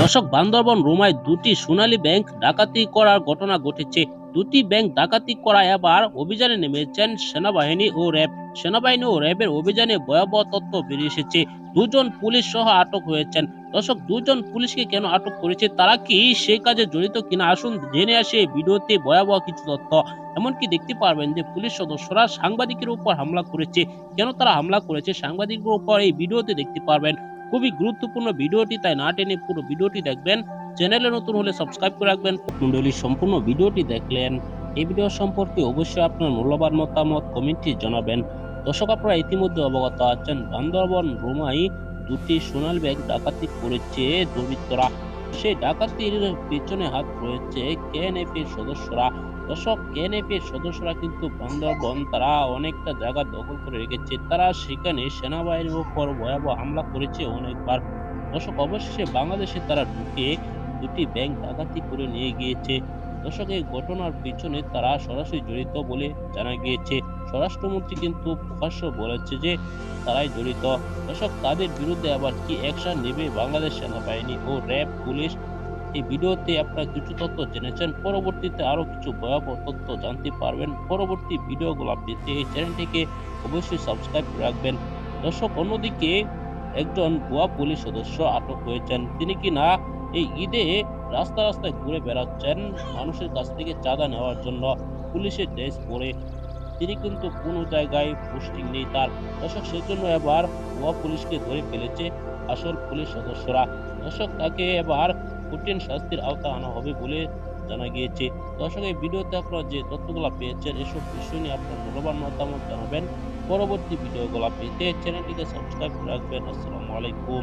দর্শক, বান্দরবন রোমায় দুটি সোনালী ব্যাংক ডাকাতি করার ঘটনা ঘটেছে। দুটি ব্যাংক ডাকাতি করা এবার অভিযানে নেমেছেন সেনাবাহিনী ও র্যাব। সেনাবাহিনী ও র্যাবের অভিযানে ভয়াবহ তথ্য বেরিয়ে এসেছে। দুজন পুলিশ সহ আটক হয়েছেন। দর্শক, দুজন পুলিশকে কেন আটক করেছে, তারা কি সেই কাজে জড়িত কিনা? আসুন জেনে আসে ভিডিওতে ভয়াবহ কিছু তথ্য। এমনকি দেখতে পারবেন যে পুলিশ সদস্যরা সাংবাদিকের উপর হামলা করেছে। কেন তারা হামলা করেছে? সাংবাদিকের উপর এই ভিডিওতে দেখতে পারবেন। খুবই গুরুত্বপূর্ণ ভিডিওটি, তাই না টেনে পুরো ভিডিওটি দেখবেন। চ্যানেলে নতুন হলে সাবস্ক্রাইব করে রাখবেন। মন্ডলী সম্পূর্ণ ভিডিওটি দেখলেন। এই ভিডিও সম্পর্কে অবশ্যই আপনার মূল্যবান মতামত কমেন্টে জানাবেন। দর্শক, আপনারা ইতিমধ্যে অবগত আছেন, বান্দরবন রোমাই দুটি সোনাল ব্যাগ ডাকাতি করেছে দুর্বৃত্তরা সেই ডাকাতির পেছনে হাত রয়েছে কেএনএফ এর সদস্যরা। দর্শক কেএনএফ এর সদস্যরা কিন্তু বান্দরবন, তারা অনেকটা জায়গা দখল করে রেখেছে। তারা সেখানে সেনাবাহিনীর উপর ভয়াবহ হামলা করেছে অনেকবার। দর্শক, অবশেষে বাংলাদেশে তারা ঢুকে দুটি ব্যাংক ডাকাতি করে নিয়ে গিয়েছে। দর্শক, এই ঘটনার পিছনে তারা সরাসরি জড়িত বলে জানা গিয়েছে। স্বরাষ্ট্রমন্ত্রী কিন্তু প্রকাশ্য বলেছে যে তারাই জড়িত। দর্শক, তাদের বিরুদ্ধে আবার কি অ্যাকশন নেবে বাংলাদেশ সেনাবাহিনী ও র্যাব, পুলিশ? এই ভিডিওতে আপনারা কিছু তথ্য জেনেছেন। পরবর্তীতে আরও কিছু ভয়াবহ তথ্য জানতে পারবেন। পরবর্তী ভিডিওগুলো পেতে এই চ্যানেলটিকে অবশ্যই সাবস্ক্রাইব করে রাখবেন। দর্শক, অন্যদিকে একজন ভুয়া পুলিশ সদস্য আটক হয়েছেন। তিনি কি না, এই ঈদে রাস্তা রাস্তায় ঘুরে বেড়াচ্ছেন মানুষের কাছ থেকে চাঁদা নেওয়ার জন্য। পুলিশের ড্রেস পরে তিনি কিন্তু কোনো জায়গায় পোস্টিং নেই তার। দর্শক, সেজন্য এবার ভুয়া পুলিশকে ধরে ফেলেছে আসল পুলিশ সদস্যরা। দর্শক, তাকে এবার কঠিন শাস্তির আওতা আনা হবে বলে জানা গিয়েছে। দর্শক, এই ভিডিওতে আপনারা যে তথ্যগুলো পেয়েছেন, এসব বিষয় নিয়ে আপনার মূল্যবান মতামত জানাবেন। পরবর্তী ভিডিওগুলো পেতে চ্যানেলটিকে সাবস্ক্রাইব করে রাখবেন। আসসালামু আলাইকুম।